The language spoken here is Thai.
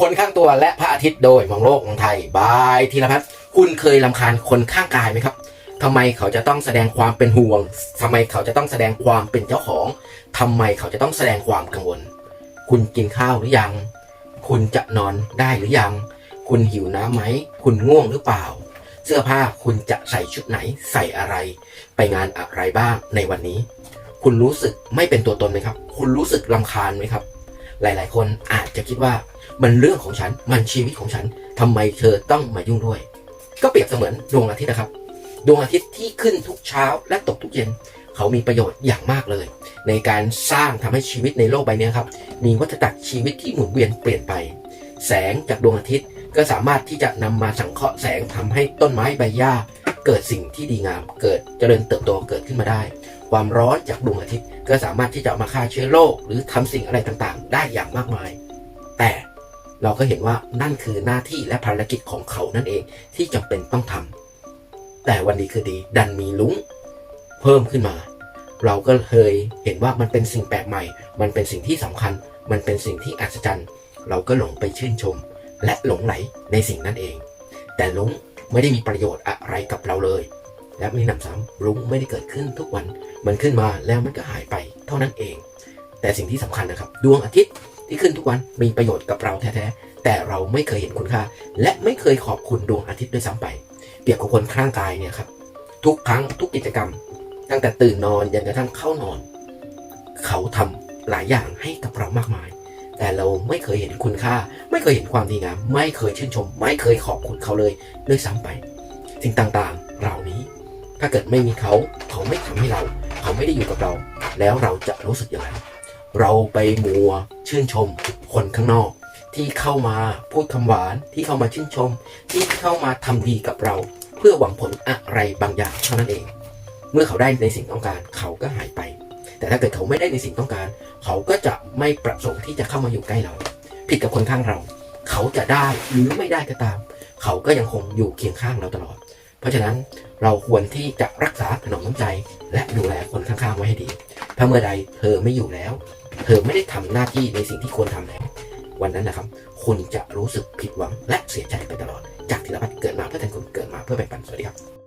คนข้างตัวและพระอาทิตย์โดยมองโลกมองไทยบายธีรพัฒน์คุณเคยลำคาญคนข้างกายไหมครับทำไมเขาจะต้องแสดงความเป็นห่วงทำไมเขาจะต้องแสดงความเป็นเจ้าของทำไมเขาจะต้องแสดงความกังวล คุณกินข้าวหรือยัง คุณจะนอนได้หรือยัง คุณหิวน้ำไหม คุณง่วงหรือเปล่า เสื้อผ้าคุณจะใส่ชุดไหน ใส่อะไร ไปงานอะไรบ้างในวันนี้ คุณรู้สึกไม่เป็นตัวตนไหมครับ คุณรู้สึกลำคาญไหมครับ หลาย ๆ คนอาจจะคิดว่ามันเรื่องของฉันมันชีวิตของฉันทำไมเธอต้องมายุ่งด้วย ก็เปรียบเสมือนดวงอาทิตย์นะครับ ดวงอาทิตย์ที่ขึ้นทุกเช้าและตกทุกเย็น เขามีประโยชน์อย่างมากเลย ในการสร้างทำให้ชีวิตในโลกใบนี้ครับ มีวัฏจักรชีวิตที่หมุนเวียนเปลี่ยนไป แสงจากดวงอาทิตย์ก็สามารถที่จะนำมาสังเคราะห์แสงทำให้ต้นไม้ใบหญ้า เกิดสิ่งที่ดีงาม เกิดเจริญเติบโตเกิดขึ้นมาได้ ความร้อนจากดวงอาทิตย์ ก็สามารถที่จะมาฆ่าเชื้อโรคหรือทำสิ่งอะไรต่างๆ ได้อย่างมากมาย แต่เราก็เห็นว่านั่นคือหน้าที่และภารกิจของเขานั่นเองที่จำเป็นต้องทำแต่วันดีคือดีดันมีลุงเพิ่มขึ้นมา เราก็เคยเห็นว่ามันเป็นสิ่งแปลกใหม่ มันเป็นสิ่งที่สำคัญ มันเป็นสิ่งที่อัศจรรย์ เราก็หลงไปชื่นชม และหลงไหลในสิ่งนั้นเอง แต่ลุงไม่ได้มีประโยชน์อะไรกับเราเลย และมีหนำซ้ำลุงไม่ได้เกิดขึ้นทุกวัน มันขึ้นมาแล้วมันก็หายไปเท่านั้นเอง แต่สิ่งที่สำคัญนะครับ ดวงอาทิตย์ที่ขึ้นทุกวันมีประโยชน์กับเราแท้ๆ แต่เราไม่เคยเห็นคุณค่า และไม่เคยขอบคุณดวงอาทิตย์ด้วยซ้ำไป เปรียบกับคนข้างกายเนี่ยครับ ทุกครั้งทุกกิจกรรม ตั้งแต่ตื่นนอนยันกระทั่งเข้านอน เขาทำหลายอย่างให้กับเรามากมาย แต่เราไม่เคยเห็นคุณค่า ไม่เคยเห็นความดีงามไม่เคยชื่นชม ไม่เคยขอบคุณเขาเลยด้วยซ้ำไป สิ่งต่างๆ ถ้าเกิดไม่มีเขาเขาไม่ทำให้เรา เขาไม่ได้อยู่กับเรา แล้วเราจะรู้สึกอย่างไรเราไปมัวชื่นชมคนข้างนอก ที่เข้ามาพูดคำหวานที่เข้ามาชื่นชม ที่เข้ามาทำดีกับเรา เพื่อหวังผลอะไรบางอย่างเท่านั้นเอง เมื่อเขาได้ในสิ่งต้องการเขาก็หายไป แต่ถ้าเกิดเขาไม่ได้ในสิ่งต้องการ เขาก็จะไม่ประสงค์ที่จะเข้ามาอยู่ใกล้เรา ผิดกับคนข้างเรา เขาจะได้หรือไม่ได้ก็ตาม เขาก็ยังคงอยู่เคียงข้างเราตลอด เพราะฉะนั้นเราควรที่จะรักษาขนมน้ำใจ และดูแลคนข้างๆไว้ให้ดี ถ้าเมื่อใดเธอไม่อยู่แล้ว เธอไม่ได้ทำหน้าที่ในสิ่งที่ควรทำแล้ววันนั้นนะครับ คุณจะรู้สึกผิดหวังและเสียใจไปตลอด จากธีรพัฒน์เกิดมาเพื่อแทนคุณเกิดมาเพื่อแบ่งปันสวัสดีครับ